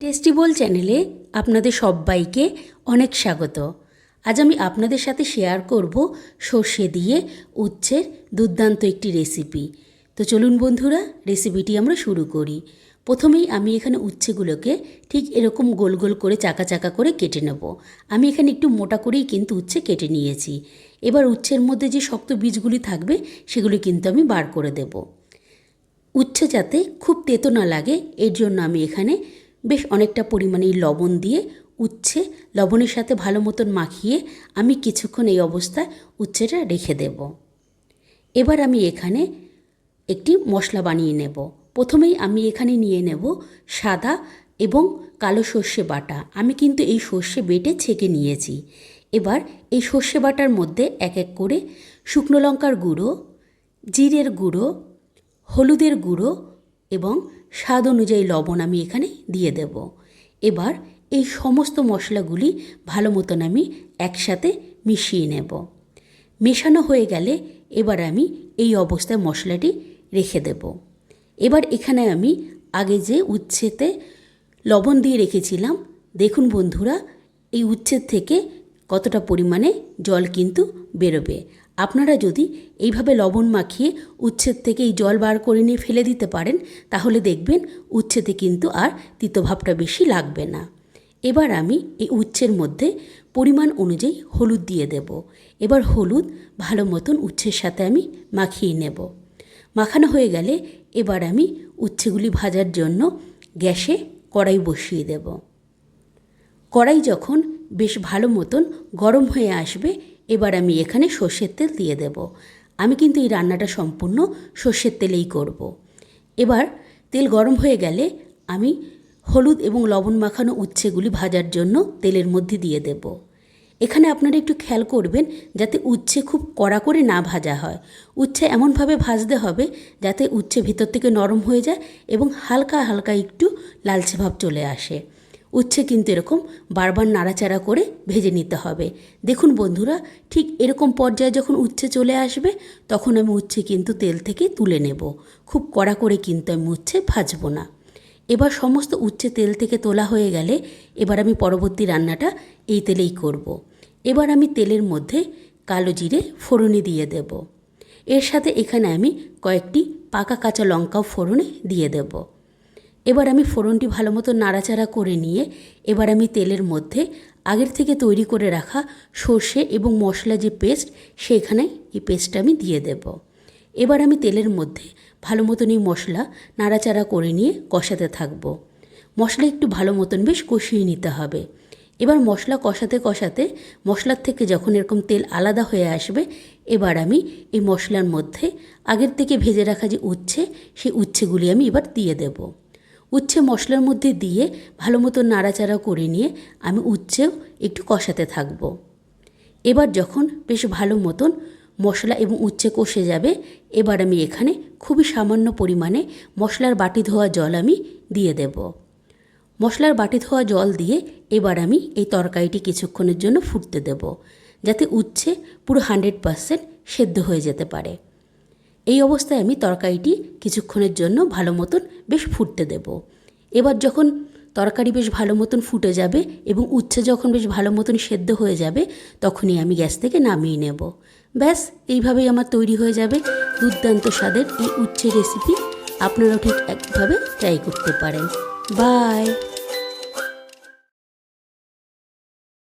টেস্টিবল চ্যানেলে আপনাদের সবাইকে অনেক স্বাগত। আজ আমি আপনাদের সাথে শেয়ার করব সর্ষে দিয়ে উচ্ছের দুর্দান্ত একটি রেসিপি। তো চলুন বন্ধুরা, রেসিপিটি আমরা শুরু করি। প্রথমেই আমি এখানে উচ্ছেগুলোকে ঠিক এরকম গোল গোল করে চাকা চাকা করে কেটে নেব। আমি এখানে একটু মোটা করেই কিন্তু উচ্ছে কেটে নিয়েছি। এবার উচ্ছের মধ্যে যে শক্ত বীজগুলি থাকবে, সেগুলি কিন্তু আমি বার করে দেবো। উচ্ছে যাতে খুব তেতো না লাগে, এর জন্য আমি এখানে বেশ অনেকটা পরিমাণে লবণ দিয়ে উচ্ছে, লবণের সাথে ভালো মতন মাখিয়ে আমি কিছুক্ষণ এই অবস্থায় উচ্ছেটা রেখে দেব। এবার আমি এখানে একটি মশলা বানিয়ে নেব। প্রথমেই আমি এখানে নিয়ে নেব সাদা এবং কালো সর্ষে বাটা। আমি কিন্তু এই সর্ষে বেটে ছেঁকে নিয়েছি। এবার এই সর্ষে বাটার মধ্যে এক এক করে শুকনো লঙ্কার গুঁড়ো, জিরের গুঁড়ো, হলুদের গুঁড়ো এবং স্বাদ অনুযায়ী লবণ আমি এখানে দিয়ে দেব। এবার এই সমস্ত মশলাগুলি ভালো মতন আমি একসাথে মিশিয়ে নেব। মেশানো হয়ে গেলে এবার আমি এই অবস্থায় মশলাটি রেখে দেব। এবার এখানে আমি আগে যে উচ্ছেতে লবণ দিয়ে রেখেছিলাম, দেখুন বন্ধুরা, এই উচ্ছেদ থেকে কতটা পরিমাণে জল কিন্তু বেরোবে। আপনারা যদি এইভাবে লবণ মাখিয়ে উচ্ছেদ থেকে এই জল বার করে নিয়ে ফেলে দিতে পারেন, তাহলে দেখবেন উচ্ছেতে কিন্তু আর তিতভাবটা বেশি লাগবে না। এবার আমি এই উচ্ছের মধ্যে পরিমাণ অনুযায়ী হলুদ দিয়ে দেব। এবার হলুদ ভালো মতন উচ্ছের সাথে আমি মাখিয়ে নেব। মাখানো হয়ে গেলে এবার আমি উচ্ছেগুলি ভাজার জন্য গ্যাসে কড়াই বসিয়ে দেব। কড়াই যখন বেশ ভালো মতন গরম হয়ে আসবে এবার আমি এখানে সর্ষের তেল দিয়ে দেব। আমি কিন্তু এই রান্নাটা সম্পূর্ণ সর্ষের তেলেই করব। এবার তেল গরম হয়ে গেলে আমি হলুদ এবং লবণ মাখানো উচ্ছেগুলি ভাজার জন্য তেলের মধ্যে দিয়ে দেব। এখানে আপনারা একটু খেয়াল করবেন যাতে উচ্ছে খুব কড়া করে না ভাজা হয়। উচ্ছে এমনভাবে ভাজতে হবে যাতে উচ্ছে ভিতর থেকে নরম হয়ে যায় এবং হালকা হালকা একটু লালচে ভাব চলে আসে। উচ্ছে কিন্তু এরকম বারবার নাড়াচাড়া করে ভেজে নিতে হবে। দেখুন বন্ধুরা, ঠিক এরকম পর্যায়ে যখন উচ্ছে চলে আসবে, তখন আমি উচ্ছে কিন্তু তেল থেকে তুলে নেব। খুব কড়া করে কিন্তু আমি উচ্ছে ভাজবো না। এবার সমস্ত উচ্ছে তেল থেকে তোলা হয়ে গেলে এবার আমি পরবর্তী রান্নাটা এই তেলেই করব। এবার আমি তেলের মধ্যে কালো জিরে ফোড়নে দিয়ে দেব। এর সাথে এখানে আমি কয়েকটি পাকা কাঁচা লঙ্কাও ফোড়নে দিয়ে দেবো। এবার আমি ফোড়নটি ভালো মতো নাড়াচাড়া করে নিয়ে এবার আমি তেলের মধ্যে আগের থেকে তৈরি করে রাখা সর্ষে এবং মশলা যে পেস্ট, সেখানে এই পেস্টটা আমি দিয়ে দেব। এবার আমি তেলের মধ্যে ভালো মতন এই মশলা নাড়াচাড়া করে নিয়ে কষাতে থাকব। মশলা একটু ভালো মতন বেশ কষিয়ে নিতে হবে। এবার মশলা কষাতে কষাতে মশলার থেকে যখন এরকম তেল আলাদা হয়ে আসবে, এবার আমি এই মশলার মধ্যে আগের থেকে ভেজে রাখা যে উচ্ছে, সেই উচ্ছেগুলি আমি এবার দিয়ে দেবো। উচ্ছে মশলার মধ্যে দিয়ে ভালো মতো নাড়াচাড়া করে নিয়ে আমি উচ্ছেও একটু কষাতে থাকব। এবার যখন বেশ ভালো মতন মশলা এবং উচ্ছে কষে যাবে, এবার আমি এখানে খুবই সামান্য পরিমাণে মশলার বাটি ধোয়া জল আমি দিয়ে দেব। মশলার বাটি ধোয়া জল দিয়ে এবার আমি এই তরকারিটি কিছুক্ষণের জন্য ফুটতে দেব, যাতে উচ্ছে পুরো হান্ড্রেড পারসেন্ট সেদ্ধ হয়ে যেতে পারে। এই অবস্থায় আমি তরকারিটি কিছুক্ষণের জন্য ভালো মতন বেশ ফুটতে দেব। এবার যখন তরকারি বেশ ভালো মতন ফুটে যাবে এবং উচ্ছে যখন বেশ ভালো মতন সেদ্ধ হয়ে যাবে, তখনই আমি গ্যাস থেকে নামিয়ে নেব। ব্যাস, এইভাবেই আমার তৈরি হয়ে যাবে দুর্দান্ত স্বাদের এই উচ্ছে রেসিপি। আপনারাও ঠিক একভাবে ট্রাই করতে পারেন। বাই